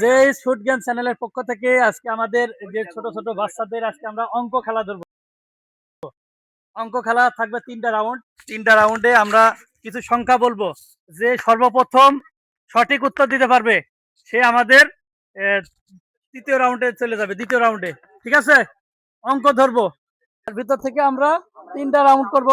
যে shoot game চ্যানেলের পক্ষ থেকে আজকে আমাদের যে ছোট ছোট বাচ্চাদের আজকে আমরা অঙ্ক খেলা ধরবো। অঙ্ক খেলা থাকবে তিনটা রাউন্ড তিনটা রাউন্ডে আমরা কিছু সংখ্যা বলব। যে সর্বপ্রথম সঠিক উত্তর দিতে পারবে, সে আমাদের তৃতীয় রাউন্ডে চলে যাবে, দ্বিতীয় রাউন্ডে ঠিক আছে? অঙ্ক ধরবো। তার ভিতর থেকে আমরা তিনটা রাউন্ড করব।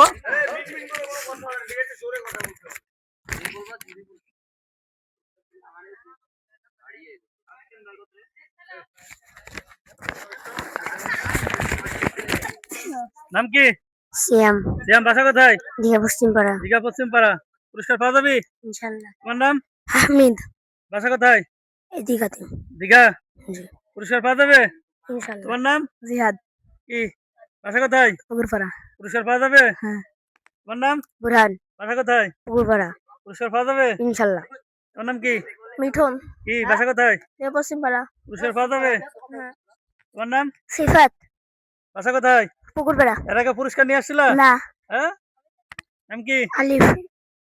নাম কি? সিয়াম। শ্যাম বাসা কোথায়? দীঘা পশ্চিম পাড়া দীঘা পশ্চিম পাড়া পুরস্কার পাওয়া যাবি? ইনশাল্লাহ। তোমার নাম? আহমেদ। বাসা কোথায়? এই দীঘাতে। দীঘা? জি। পুরস্কার পাওয়া যাবে? ইনশাল্লাহ। তোমার নাম? জিহাদ। কি? বাসা কোথায়? পুকুরপাড়া পুরস্কার পাওয়া যাবে? হ্যাঁ। তোমার নাম? বুরহান। বাসা কোথায়? পুকুরপাড়া পুরস্কার পাওয়া যাবে? ইনশাল্লাহ। তোমার নাম কি? মিঠুন। কি বাসা কোথায়? পশ্চিম পাড়া পুরস্কার পাওয়া যাবে তোমার নাম? সিফাত। বাসা কোথায়? পুকুরপাড়া। এর আগে পুরস্কার নিয়ে আসছিল? না। হ্যাঁ? নাম কি? আলিফ।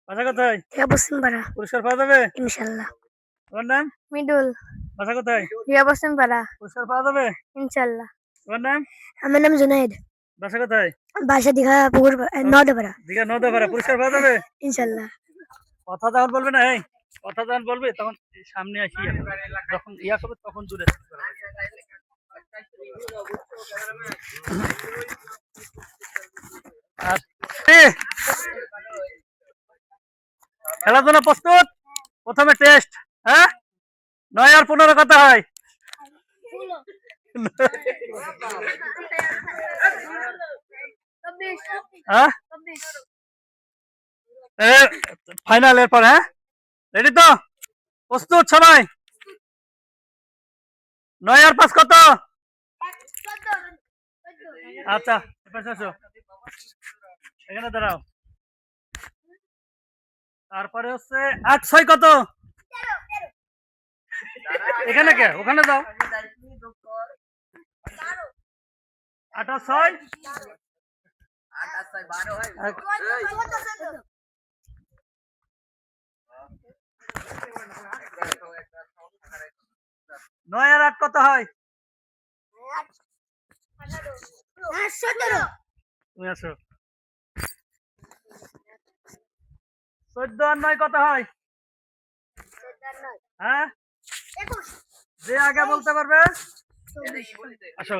বাসা কোথায়? পশ্চিম পাড়া পুরস্কার পাওয়া যাবে ইনশাল্লাহ। তোমার নাম? মিডুল। বাসা কোথায়? দীঘা পশ্চিম পাড়া পুরস্কার পাওয়া যাবে ইনশাল্লাহ। তোমার নাম? আমার নাম জুনাইদ বাসা কোথায়? বাসা দীঘা পুকুর নদপাড়া দীঘা নদাপাড়া পুরস্কার পাওয়া যাবে ইনশাল্লাহ। কথা যখন বলবে না এই। কথা যখন বলবে, তখন সামনে আসি যখন ইয়া করবে, তখন দূরে জন্য প্রস্তুত? প্রথমে টেস্ট হ্যাঁ? নয় আর পনেরো কথা হয়। হ্যাঁ? ফাইনাল এরপর হ্যাঁ? রেডি তো? প্রস্তুত সবাই? নয় আর পাঁচ কত? আচ্ছা এখানে দাঁড়াও। তারপরে হচ্ছে আট ছয় কত? এখানে কে? ওখানে যাও আট আর ছয়? এক- নয় আর আট কত হয়? তুমি আসো। চোদ্দ আর নয় কত হয়? হ্যাঁ? যে আগে বলতে পারবে? আসো।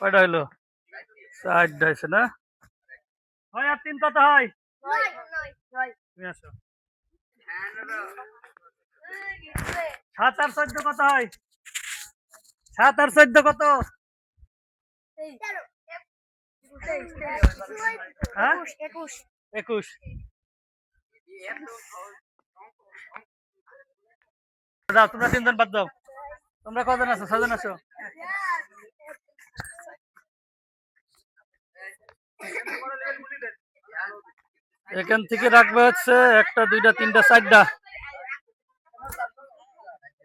কয়টা হইল? চারটা হয়েছে না? ছয় আর তিন কত হয়? তুমি আসো। সাত আর চোদ্দ কত হয়? সাত আর চোদ্দ কত? একুশ। যাও তোমরা তিনজন বাদ দাও। তোমরা কজন আছো? ছজন আছো? এখান থেকে রাখবে হচ্ছে একটা, দুইটা, তিনটা, চারটা।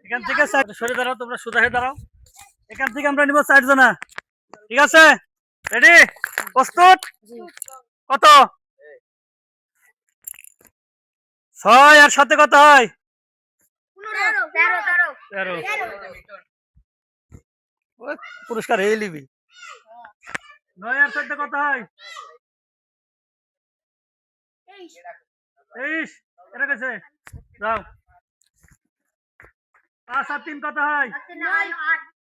এখান থেকে সরে দাঁড়াও, তোমরা সোজা হয়ে দাঁড়াও। এখান থেকে আমরা নিব চারজনা। ঠিক আছে? রেডি প্রস্তুত? কত? ছয়, আর সাথে কত হয়? পুরস্কার, এই লিবি নয়, আর চোদ্দ কত হয়? তেইশ এটা কেছে যাও। পাঁচ আর তিন কত হয়?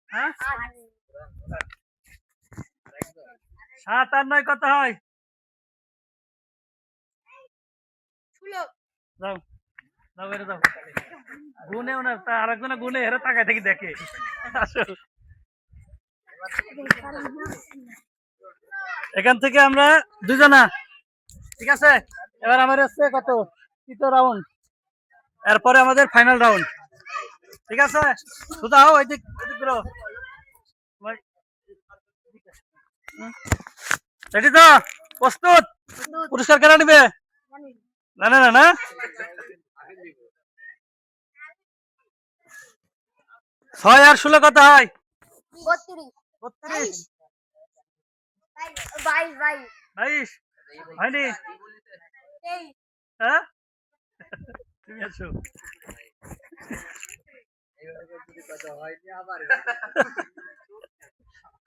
হ্যাঁ? সাত আর নয় কত হয়? যাও। যাও বেরো যাও। গুনেও না তা আরেকজনে গুনে হেরে তাকায় থেকে দেখে। এখান থেকে আমরা দুজনা ঠিক আছে? এবার আমার হচ্ছে কত? তৃতীয় রাউন্ড এরপরে আমাদের ফাইনাল রাউন্ড ঠিক আছে? সুদা হও রেডি তো? প্রস্তুত? পুরস্কার কেনা নিবে? না না না না। ছয় আর ষোলো কত হয়? বত্রিশ। বাইশ? হয়নি? হ্যাঁ? তুমি আছো?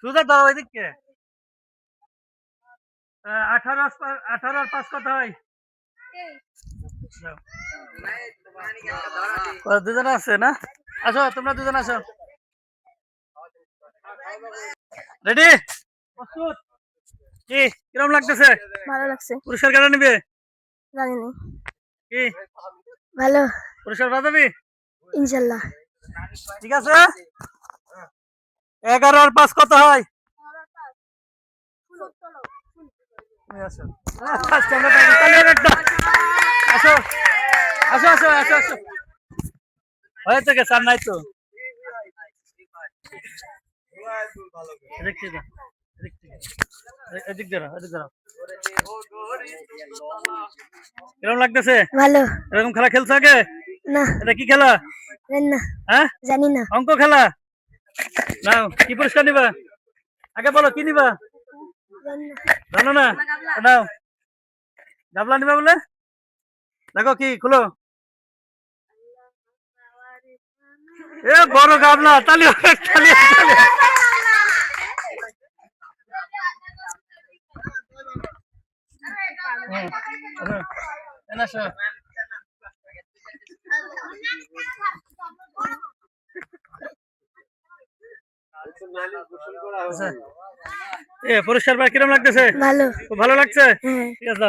সুজা দাও ওইদিকে। আঠারো আঠারো আর পাঁচ কত হয়? দাও। দুজনে আছে না? আসো তোমরা দুজন আসো। রেডি প্রস্তুত কি কিরম লাগতেছে? ভালো লাগছে। পুরস্কার কেন নিবে? জানি না কি? ভালো। পুরস্কার বাজাবি ইনশাল্লাহ। ঠিক আছে। এগারো আর পাঁচ কত হয়? আসো। আসো। আসো আসো আসো হয়েছে কে স্যার নাই তো। এদিক থেকে এদিক থেকে। এদিক দিয়ে এদিক দিয়ে দাও। লাগতেছে? ভালো। এরকম খেলা খেলছো আগে? না। এটা কি খেলা? না। হ্যাঁ? জানি না। অঙ্ক খেলা? নাও কি পুরস্কার নিবা? আগে বলো কি নিবা? জানো না। নাও। গাবলা নিবা বলে? দেখো কি খুলো। এ বড় গাবলা তালি তালি। এ পুরস্কার পাই কিরম লাগতেছে? ভালো। খুব ভালো লাগছে? হ্যাঁ। ঠিক আছে।